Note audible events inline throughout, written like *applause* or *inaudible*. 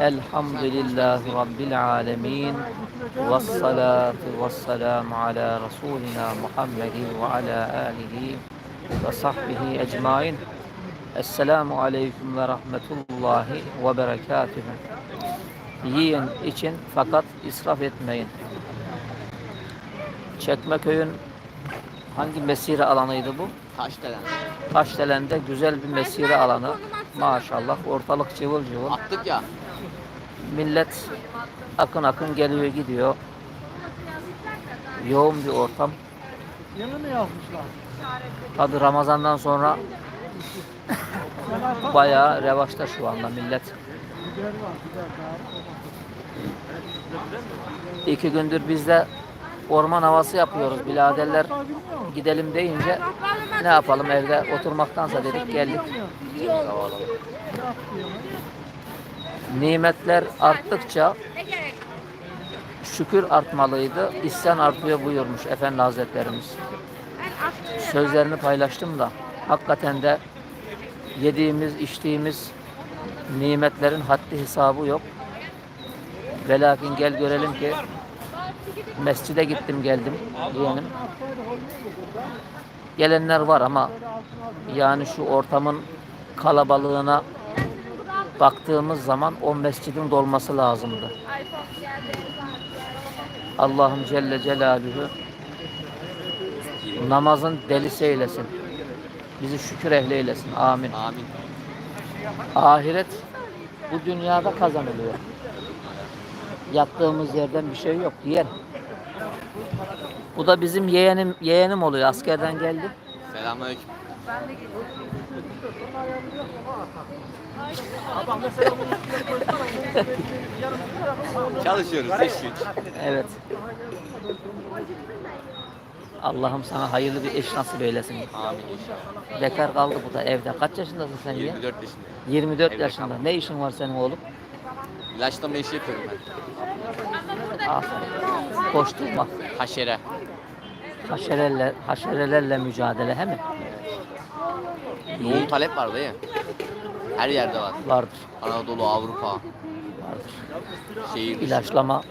Elhamdülillahi Rabbil alemin. Ve salatu ve selamu ala Resulina Muhammedin ve ala alihi ve sahbihi ecmain. Esselamu aleyküm ve rahmetullahi ve berekatühü. Yiyin için fakat israf etmeyin. Çekmeköy'ün hangi mesire alanıydı bu? Taşdelen. Taşdelen'de güzel bir mesire alanı. Maşallah ortalık cıvıl cıvıl. Attık ya. Millet akın akın geliyor gidiyor. Yoğun bir ortam. Yeni mi yazmışlar? Tabi Ramazan'dan sonra *laughs* bayağı revaçta şu anda millet. İki gündür biz de orman havası yapıyoruz. Musun? gidelim deyince ne yapalım evde oturmaktansa dedik geldik. Nimetler arttıkça şükür artmalıydı. İsyan artıyor buyurmuş Efendi Hazretlerimiz. Sözlerini paylaştım da hakikaten de yediğimiz, içtiğimiz nimetlerin haddi hesabı yok. Ve gel görelim ki mescide gittim geldim diyelim. Gelenler var ama yani şu ortamın kalabalığına baktığımız zaman o mescidin dolması lazımdı. Allah'ım Celle Celaluhu namazın delisi eylesin. Bizi şükür ehli eylesin. Amin. Amin. Ahiret bu dünyada kazanılıyor. Yattığımız yerden bir şey yok. Diğer. Bu da bizim yeğenim yeğenim oluyor. Askerden geldi. Selamünaleyküm. Çalışıyoruz iş güç. Evet. Allah'ım sana hayırlı bir eş nasip eylesin. Amin inşallah. Bekar kaldı bu da evde. Kaç yaşındasın sen ya? 24 yaşındayım. 24 Evde yaşında. kaldım. Ne işin var senin oğlum? İlaçlama işi yapıyorum ben. Aferin. Koşturma. Haşere. Haşerelerle, haşerelerle mücadele he mi? Yoğun talep var dayı. Her yerde var. Vardır. Anadolu, Avrupa, Vardır. şehir. İlaçlama.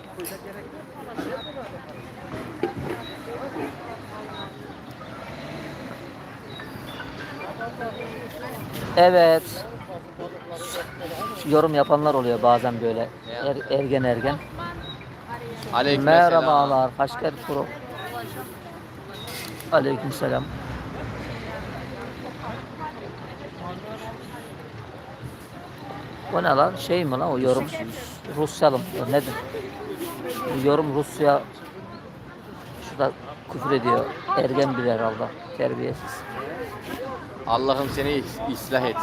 Evet. Yorum yapanlar oluyor bazen böyle er- ergen ergen. Aleyküm Merhabalar, Haşker Pro. Aleyküm selam. O ne lan? Şey mi lan o yorum? Rusyalı mı? O Nedir? Yorum Rusya şurada küfür ediyor. Ergen bir herhalde. Terbiyesiz. Allah'ım seni ıslah et.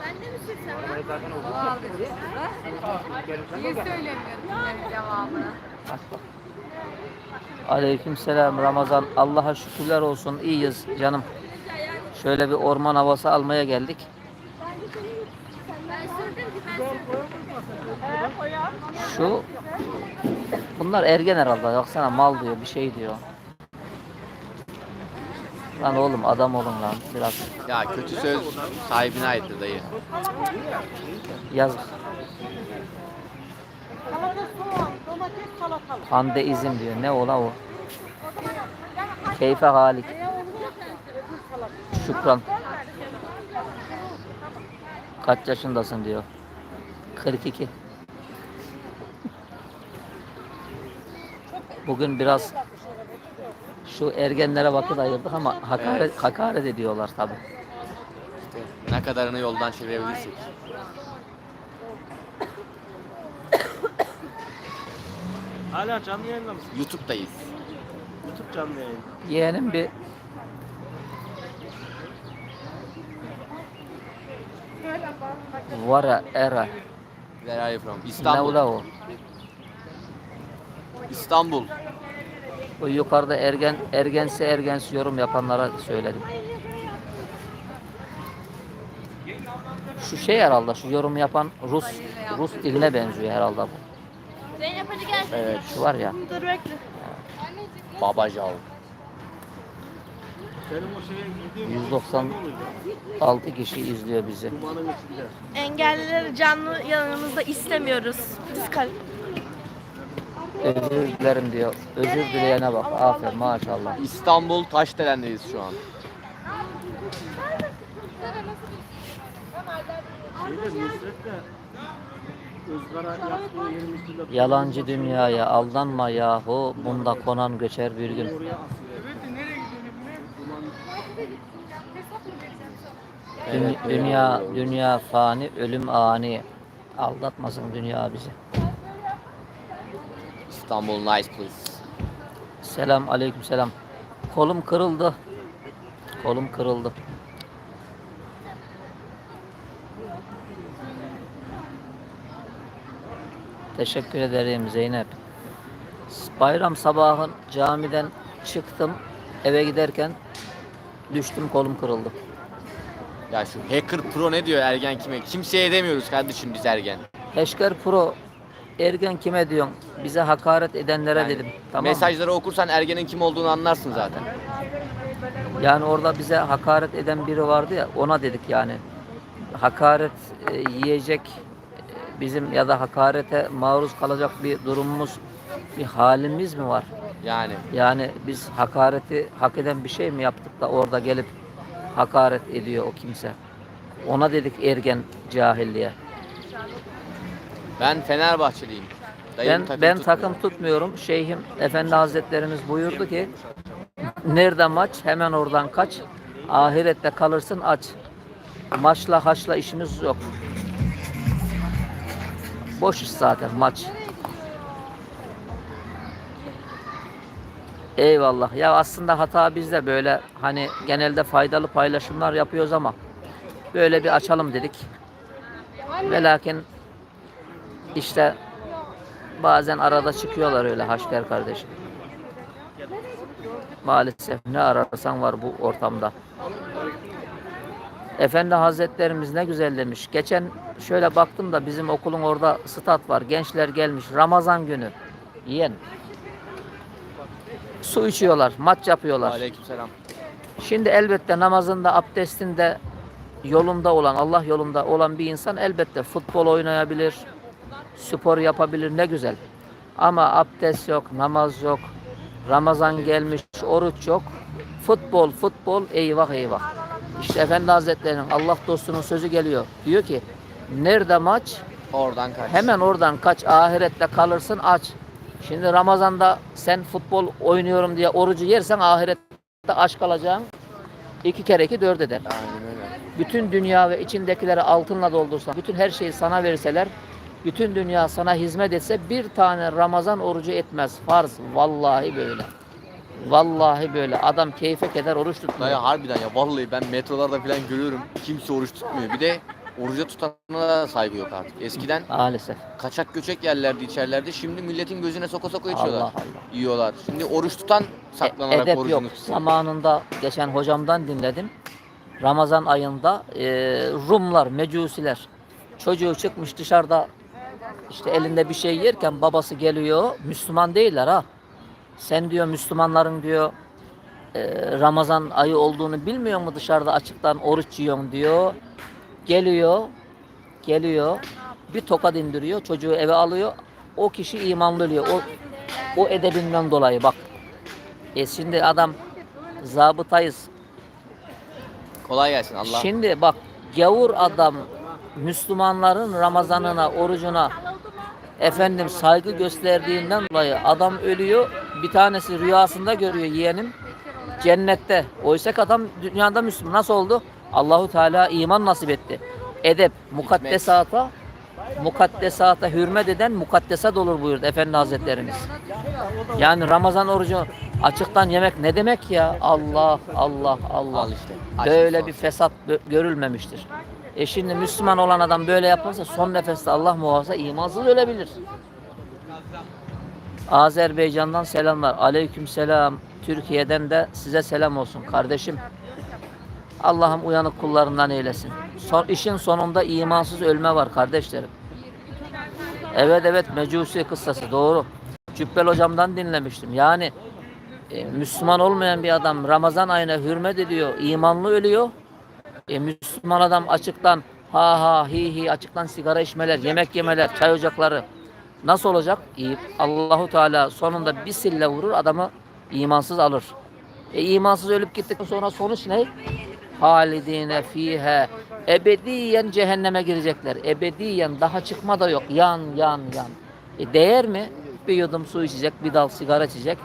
Ben de mi sürsem ha? Niye söylemiyorsun benim cevabını? Selam Ramazan. Allah'a şükürler olsun. İyiyiz canım. Şöyle bir orman havası almaya geldik. Şu bunlar ergen herhalde. Baksana mal diyor, bir şey diyor. Lan oğlum adam olun lan biraz. Ya kötü söz sahibine aittir dayı. Yazık. Salata soğan, domates salatalık. Pandeizm diyor. Ne ola o? Keyfe halik. Şükran. Kaç yaşındasın diyor. 42. Bugün biraz şu ergenlere vakit ayırdık ama hakaret, hakaret ediyorlar tabi. Ne kadarını yoldan çevirebilirsek. Hala canlı yayında mısın? YouTube'dayız. YouTube canlı yayın. Yeğenim bir Vara era. Where are you from? Ne İstanbul. ula o? İstanbul. O yukarıda ergen ergense ergensi yorum yapanlara söyledim. Şu şey herhalde şu yorum yapan Rus Rus diline benziyor herhalde bu. Zeynep hadi gel. Evet. Şu var ya. Dur bekle. Babacal. Senin o şeye gidiyor 196 kişi izliyor bizi. Engellileri canlı yanımızda istemiyoruz. Diskal. Özür dilerim diyor. Özür dileyene bak. Aferin maşallah. İstanbul Taşdelen'deyiz şu an. Şeyde Nusret de Yalancı dünyaya aldanma yahu. Bunda konan göçer bir gün. dünya dünya fani, ölüm ani. Aldatmasın dünya bizi. İstanbul nice place. Selam aleyküm selam. Kolum kırıldı. Kolum kırıldı. Teşekkür ederim Zeynep. Bayram sabahın camiden çıktım. Eve giderken düştüm kolum kırıldı. Ya şu Hacker Pro ne diyor ergen kime? Kimseye demiyoruz kardeşim biz ergen. Eşker Pro ergen kime diyorsun? Bize hakaret edenlere Yani dedim. Tamam mı? Mesajları okursan ergenin kim olduğunu anlarsın zaten. Yani orada bize hakaret eden biri vardı ya ona dedik yani. Hakaret e, yiyecek bizim ya da hakarete maruz kalacak bir durumumuz, bir halimiz mi var? Yani Yani biz hakareti hak eden bir şey mi yaptık da orada gelip hakaret ediyor o kimse? Ona dedik ergen cahilliğe. ben Fenerbahçeliyim. Dayım Ben takım ben tutmuyor. takım tutmuyorum. Şeyhim Efendi Hazretlerimiz buyurdu ki nerede maç hemen oradan kaç. Ahirette kalırsın aç. Maçla haçla işimiz yok. Boş zaten maç. Eyvallah. Ya aslında hata bizde böyle hani genelde faydalı paylaşımlar yapıyoruz ama böyle bir açalım dedik. Ve lakin işte Bazen arada çıkıyorlar öyle Haşker kardeşim. Maalesef ne ararsan var bu ortamda. Efendi Hazretlerimiz ne güzel demiş. Geçen şöyle baktım da bizim okulun orada stat var. Gençler gelmiş Ramazan günü. Yiyen. Su içiyorlar, maç yapıyorlar. Aleykümselam. Şimdi elbette namazında, abdestinde yolunda olan, Allah yolunda olan bir insan elbette futbol oynayabilir, spor yapabilir ne güzel. Ama abdest yok, namaz yok, Ramazan gelmiş, oruç yok. Futbol, futbol, eyvah eyvah. İşte Efendi Hazretleri'nin Allah dostunun sözü geliyor. Diyor ki, nerede maç? Oradan kaç. Hemen oradan kaç, ahirette kalırsın aç. Şimdi Ramazan'da sen futbol oynuyorum diye orucu yersen ahirette aç kalacaksın. İki kere iki dört eder. Aynen öyle. Bütün dünya ve içindekileri altınla doldursan, bütün her şeyi sana verseler, bütün dünya sana hizmet etse bir tane Ramazan orucu etmez. Farz. Vallahi böyle. Vallahi böyle. Adam keyfe keder oruç tutmuyor. harbiden ya vallahi ben metrolarda falan görüyorum kimse oruç tutmuyor. Bir de oruca tutana da saygı yok artık. Eskiden Maalesef. kaçak göçek yerlerdi içerlerdi. Şimdi milletin gözüne soka soka içiyorlar. Allah Allah. Yiyorlar. Şimdi oruç tutan E- saklanarak edep yok. tutuyor. Zamanında geçen hocamdan dinledim. Ramazan ayında e, Rumlar, Mecusiler çocuğu çıkmış dışarıda işte elinde bir şey yerken babası geliyor. Müslüman değiller ha. Sen diyor Müslümanların diyor e, Ramazan ayı olduğunu bilmiyor mu dışarıda açıktan oruç yiyorsun diyor. Geliyor, geliyor, bir tokat indiriyor, çocuğu eve alıyor. O kişi imanlı oluyor. O, o edebinden dolayı bak. E şimdi adam zabıtayız. Kolay gelsin Allah. Şimdi bak gavur adam Müslümanların Ramazanına, orucuna efendim saygı gösterdiğinden dolayı adam ölüyor. Bir tanesi rüyasında görüyor yeğenim cennette. Oysa adam dünyada Müslüman. Nasıl oldu? Allahu Teala iman nasip etti. Edep, mukaddesata mukaddesata hürmet eden mukaddesat olur buyurdu Efendi Hazretlerimiz. Yani Ramazan orucu açıktan yemek ne demek ya? Allah Allah Allah. Al işte. Böyle bir fesat görülmemiştir. E şimdi Müslüman olan adam böyle yaparsa son nefeste Allah muhafaza imansız ölebilir. Azerbaycan'dan selamlar. Aleyküm selam. Türkiye'den de size selam olsun kardeşim. Allah'ım uyanık kullarından eylesin. Son, işin sonunda imansız ölme var kardeşlerim. Evet evet Mecusi kıssası doğru. Cübbel hocamdan dinlemiştim. Yani E, Müslüman olmayan bir adam Ramazan ayına hürmet ediyor, imanlı ölüyor. E, Müslüman adam açıktan ha ha hi hi açıktan sigara içmeler, yemek yemeler, çay ocakları nasıl olacak? İyi. Allahu Teala sonunda bir sille vurur adamı imansız alır. E, imansız ölüp gittikten sonra sonuç ne? Halidine fihe ebediyen cehenneme girecekler. Ebediyen daha çıkma da yok. Yan yan yan. E, değer mi? Bir yudum su içecek, bir dal sigara içecek.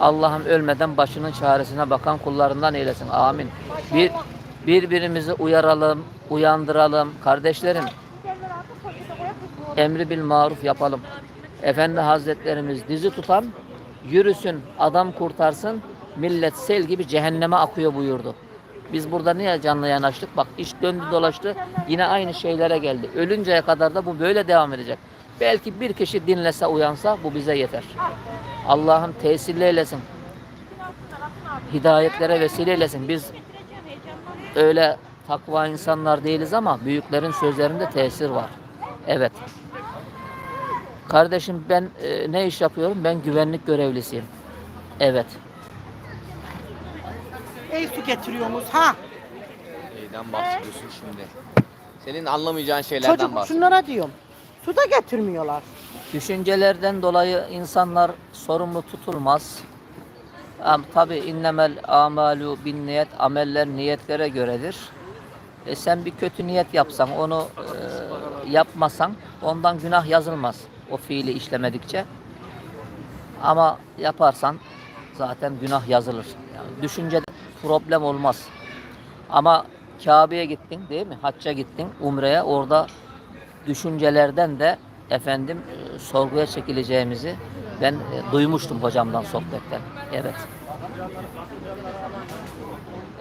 Allah'ım ölmeden başının çaresine bakan kullarından eylesin. Amin. Bir birbirimizi uyaralım, uyandıralım. Kardeşlerim, emri bil maruf yapalım. Efendi Hazretlerimiz dizi tutan yürüsün, adam kurtarsın, millet sel gibi cehenneme akıyor buyurdu. Biz burada niye canlı yanaştık? Bak iş döndü dolaştı yine aynı şeylere geldi. Ölünceye kadar da bu böyle devam edecek. Belki bir kişi dinlese uyansa bu bize yeter. Allah'ım tesirli eylesin. Hidayetlere vesile eylesin. Biz öyle takva insanlar değiliz ama büyüklerin sözlerinde tesir var. Evet. Kardeşim ben e, ne iş yapıyorum? Ben güvenlik görevlisiyim. Evet. Ey su getiriyorsunuz ha. Neyden bahsediyorsun şimdi? Senin anlamayacağın şeylerden Çocuk bahsediyorum. şunlara diyorum. Su da getirmiyorlar. Düşüncelerden dolayı insanlar sorumlu tutulmaz. Am tabi innemel amalu bin niyet ameller niyetlere göredir. E sen bir kötü niyet yapsan onu e, yapmasan ondan günah yazılmaz o fiili işlemedikçe. Ama yaparsan zaten günah yazılır. Yani düşüncede problem olmaz. Ama Kabe'ye gittin değil mi? Hacca gittin, Umre'ye orada düşüncelerden de efendim e, sorguya çekileceğimizi ben e, duymuştum hocamdan sohbetten. Evet.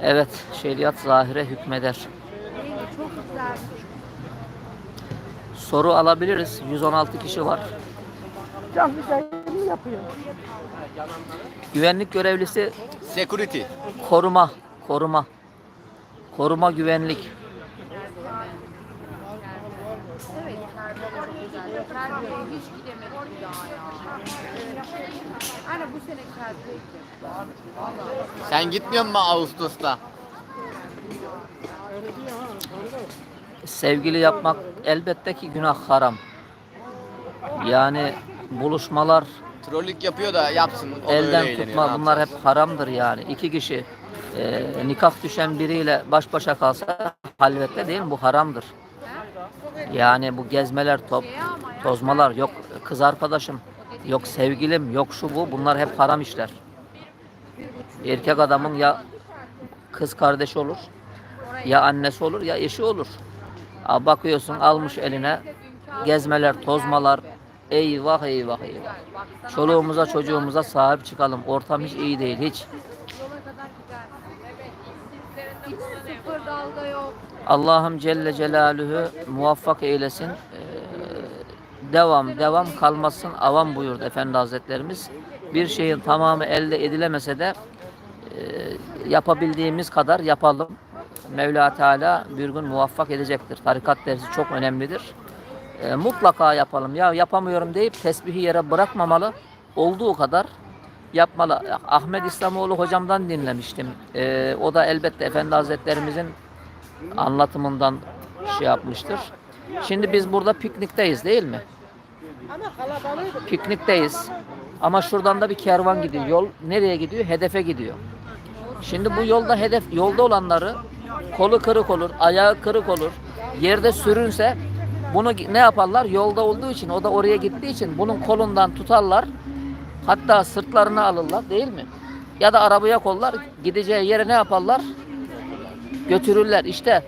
Evet, şeriat zahire hükmeder. Soru alabiliriz. 116 kişi var. Canlı yayın mı yapıyor? Güvenlik görevlisi Security. koruma, koruma. Koruma güvenlik. Hiç gidemedim bir daha ya. Hani bu sene gittim. Sen gitmiyor musun Ağustos'ta? Sevgili yapmak elbette ki günah haram. Yani buluşmalar, Trollük yapıyor da yapsın. O da öyle elden eğleniyor, tutma bunlar hep yapacağız? haramdır yani. İki kişi e, nikah düşen biriyle baş başa kalsa halvette değil mi? Bu haramdır. Yani bu gezmeler, top, tozmalar, yok kız arkadaşım, yok sevgilim, yok şu bu bunlar hep haram işler. Erkek adamın ya kız kardeşi olur, ya annesi olur, ya eşi olur. Aa, bakıyorsun almış eline gezmeler, tozmalar, eyvah eyvah eyvah. Çoluğumuza çocuğumuza sahip çıkalım. Ortam hiç iyi değil hiç. Allah'ım Celle Celaluhu muvaffak eylesin. Devam devam kalmasın avam buyurdu Efendi Hazretlerimiz. Bir şeyin tamamı elde edilemese de e, yapabildiğimiz kadar yapalım. Mevla Teala bir gün muvaffak edecektir. Tarikat dersi çok önemlidir. E, mutlaka yapalım. Ya yapamıyorum deyip tesbihi yere bırakmamalı. Olduğu kadar yapmalı. Ahmet İslamoğlu hocamdan dinlemiştim. E, o da elbette Efendi Hazretlerimizin anlatımından şey yapmıştır. Şimdi biz burada piknikteyiz değil mi? Piknikteyiz. Ama şuradan da bir kervan gidiyor. Yol nereye gidiyor? Hedefe gidiyor. Şimdi bu yolda hedef yolda olanları kolu kırık olur, ayağı kırık olur. Yerde sürünse bunu ne yaparlar? Yolda olduğu için, o da oraya gittiği için bunun kolundan tutarlar. Hatta sırtlarına alırlar değil mi? Ya da arabaya kollar, gideceği yere ne yaparlar? götürürler. İşte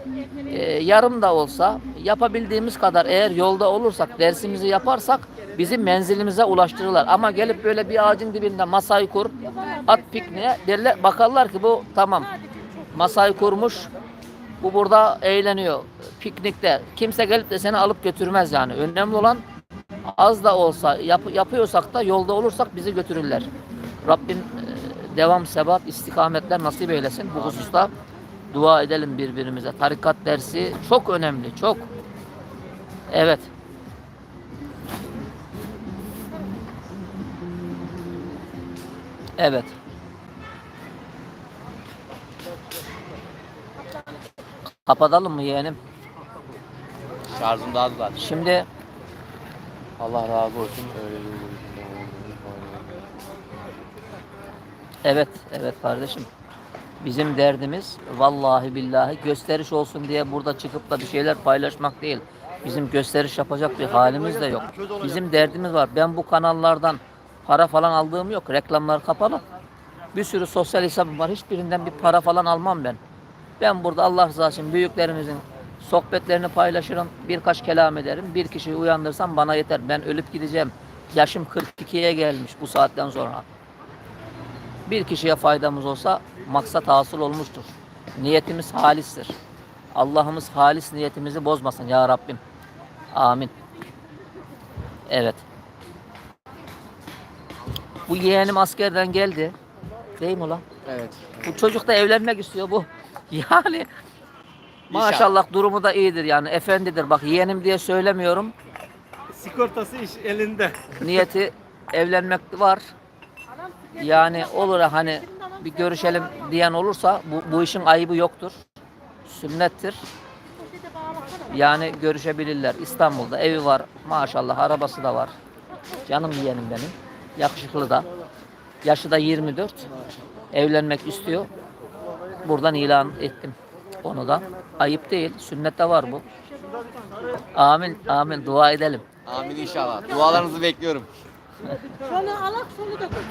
e, yarım da olsa yapabildiğimiz kadar eğer yolda olursak dersimizi yaparsak bizi menzilimize ulaştırırlar. Ama gelip böyle bir ağacın dibinde masayı kur, at pikniğe derler, bakarlar ki bu tamam masayı kurmuş, bu burada eğleniyor piknikte. Kimse gelip de seni alıp götürmez yani. Önemli olan az da olsa yap- yapıyorsak da yolda olursak bizi götürürler. Rabbim e, devam, sebat, istikametler nasip eylesin bu hususta. Dua edelim birbirimize. Tarikat dersi çok önemli, çok. Evet. Evet. Kapatalım mı yeğenim? Şarjım daha zaten. Şimdi Allah razı olsun. Öyle evet, evet kardeşim. Bizim derdimiz vallahi billahi gösteriş olsun diye burada çıkıp da bir şeyler paylaşmak değil. Bizim gösteriş yapacak bir halimiz de yok. Bizim derdimiz var. Ben bu kanallardan para falan aldığım yok. Reklamlar kapalı. Bir sürü sosyal hesabım var. Hiçbirinden bir para falan almam ben. Ben burada Allah rızası için büyüklerimizin sohbetlerini paylaşırım. Birkaç kelam ederim. Bir kişiyi uyandırsam bana yeter. Ben ölüp gideceğim. Yaşım 42'ye gelmiş bu saatten sonra. Bir kişiye faydamız olsa maksat hasıl olmuştur. Niyetimiz halistir. Allah'ımız halis niyetimizi bozmasın ya Rabbim. Amin. Evet. Bu yeğenim askerden geldi. Değil mi ulan? Evet. Bu çocuk da evlenmek istiyor bu. *laughs* Yani maşallah durumu da iyidir yani efendidir. Bak yeğenim diye söylemiyorum. Sigortası iş elinde. Niyeti evlenmek var. Yani olur hani bir görüşelim diyen olursa bu, bu işin ayıbı yoktur. Sünnettir. Yani görüşebilirler. İstanbul'da evi var. Maşallah arabası da var. Canım yeğenim benim. Yakışıklı da. Yaşı da 24. Evlenmek istiyor. Buradan ilan ettim onu da. Ayıp değil. Sünnette var bu. Amin. Amin. Dua edelim. Amin inşallah. Dualarınızı bekliyorum. Şöyle alak şöyle da götür.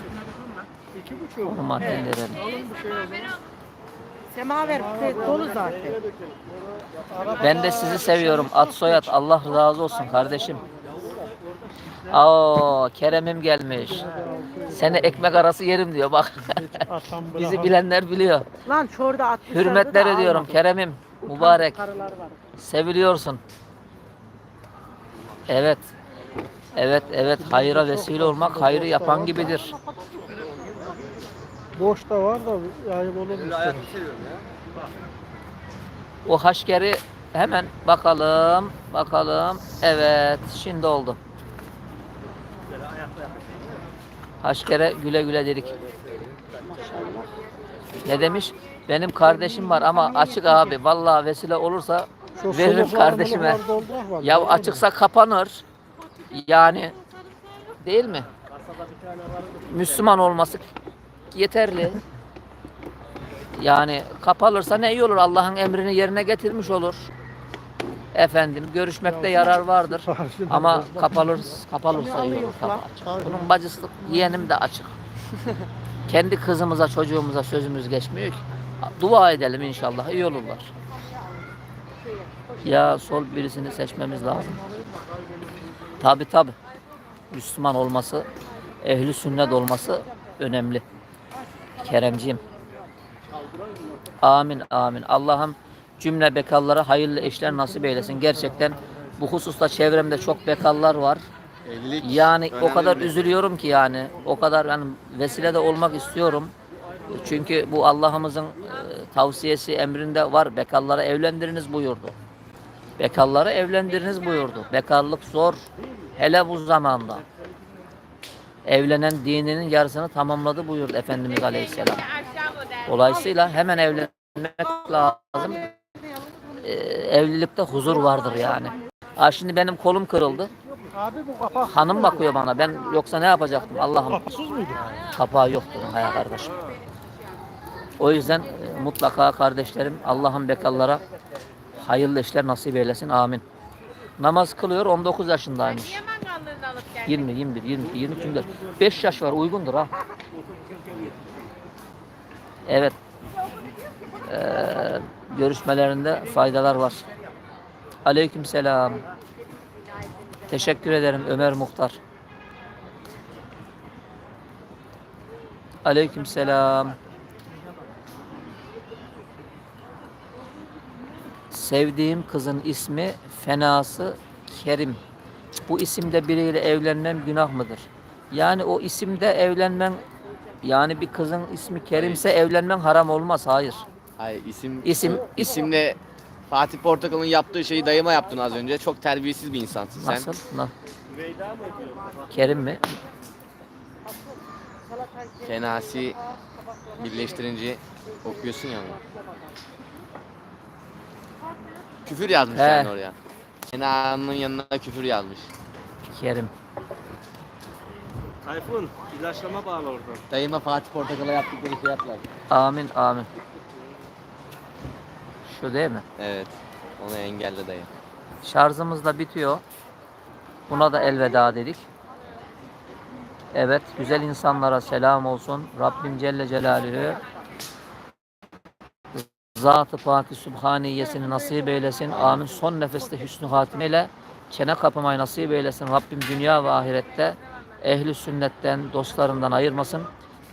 İki buçuk. Onu mahallelerim. Semaver bir de dolu zaten. Ben de sizi seviyorum. At soyat. Allah razı olsun kardeşim. Aa, Kerem'im gelmiş. Seni ekmek arası yerim diyor bak. *laughs* Bizi bilenler biliyor. Lan şurada 60 Hürmetler ediyorum Kerem'im. Mübarek. Seviliyorsun. Evet. Evet, evet. Hayıra vesile olmak hayrı yapan gibidir. Boş da var da ayıp olur mu? O haşkeri hemen bakalım. Bakalım. Evet. Şimdi oldu. Haşkere güle güle dedik. Ne demiş? Benim kardeşim var ama açık abi. Vallahi vesile olursa veririm kardeşime. Ya açıksa kapanır. Yani değil mi? Müslüman olması yeterli. Yani kapalırsa ne iyi olur? Allah'ın emrini yerine getirmiş olur. Efendim görüşmekte yarar vardır. *laughs* Ama kapalır, kapalırsa iyi olur. Kapı açık. Bunun bacısı yeğenim de açık. *laughs* Kendi kızımıza çocuğumuza sözümüz geçmiyor ki. Dua edelim inşallah iyi olurlar. Ya sol birisini seçmemiz lazım. Tabi tabi. Müslüman olması, ehli sünnet olması önemli. Keremciğim. Amin amin. Allah'ım cümle bekallara hayırlı eşler nasip eylesin. Gerçekten bu hususta çevremde çok bekallar var. Evlilik Yani o kadar bir- üzülüyorum ki yani. O kadar yani vesile de olmak istiyorum. Çünkü bu Allah'ımızın e, tavsiyesi emrinde var. Bekallara evlendiriniz buyurdu. Bekalları evlendiriniz buyurdu. Bekarlık zor. Hele bu zamanda. Evlenen dininin yarısını tamamladı buyurdu Efendimiz Aleyhisselam. Dolayısıyla hemen evlenmek lazım. Ee, evlilikte huzur vardır yani. Ha şimdi benim kolum kırıldı. Hanım bakıyor bana. Ben yoksa ne yapacaktım Allah'ım. Kapağı yoktu hayal kardeşim. O yüzden e, mutlaka kardeşlerim Allah'ın bekallara hayırlı işler nasip eylesin. Amin. Namaz kılıyor 19 yaşındaymış. Yaman kallığını alıp gel. 20, 21, 22, 23, 24. 5 yaş var uygundur ha. Evet. Ee, görüşmelerinde faydalar var. Aleyküm selam. Teşekkür ederim Ömer Muhtar. Aleyküm selam. Sevdiğim kızın ismi Fenası Kerim. Bu isimde biriyle evlenmem günah mıdır? Yani o isimde evlenmen yani bir kızın ismi Kerimse evlenmen haram olmaz. Hayır. Hayır isim İsim- isimde Fatih Portakal'ın yaptığı şeyi dayıma yaptın az önce. Çok terbiyesiz bir insansın sen. Nasıl? Na- Kerim mi? Fenasi birleştirince okuyorsun ya onu. Küfür yazmış He. yani oraya. Kenan'ın yanına küfür yazmış. Kerim. Tayfun ilaçlama bağlı oradan. Dayıma Fatih Portakal'a yaptıkları şey yaptılar. Amin amin. Şu değil mi? Evet. Onu engelle dayı. Şarjımız da bitiyor. Buna da elveda dedik. Evet, güzel insanlara selam olsun. Rabbim Celle Celaluhu Zat-ı Paki Sübhaniyesini nasip eylesin. Amin. Son nefeste hüsnü hatimeyle çene kapamayı nasip eylesin. Rabbim dünya ve ahirette ehli sünnetten, dostlarından ayırmasın.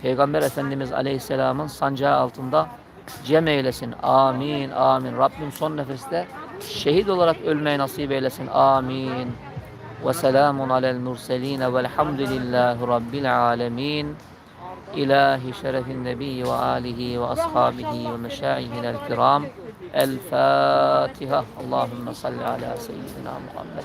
Peygamber Efendimiz Aleyhisselam'ın sancağı altında cem eylesin. Amin, amin. Rabbim son nefeste şehit olarak ölmeyi nasip eylesin. Amin. Ve selamun alel murselin velhamdülillahi rabbil alemin. إله شرف النبي وآله وأصحابه ومشايخنا الكرام. الفاتحة. اللهم صل على سيدنا محمد.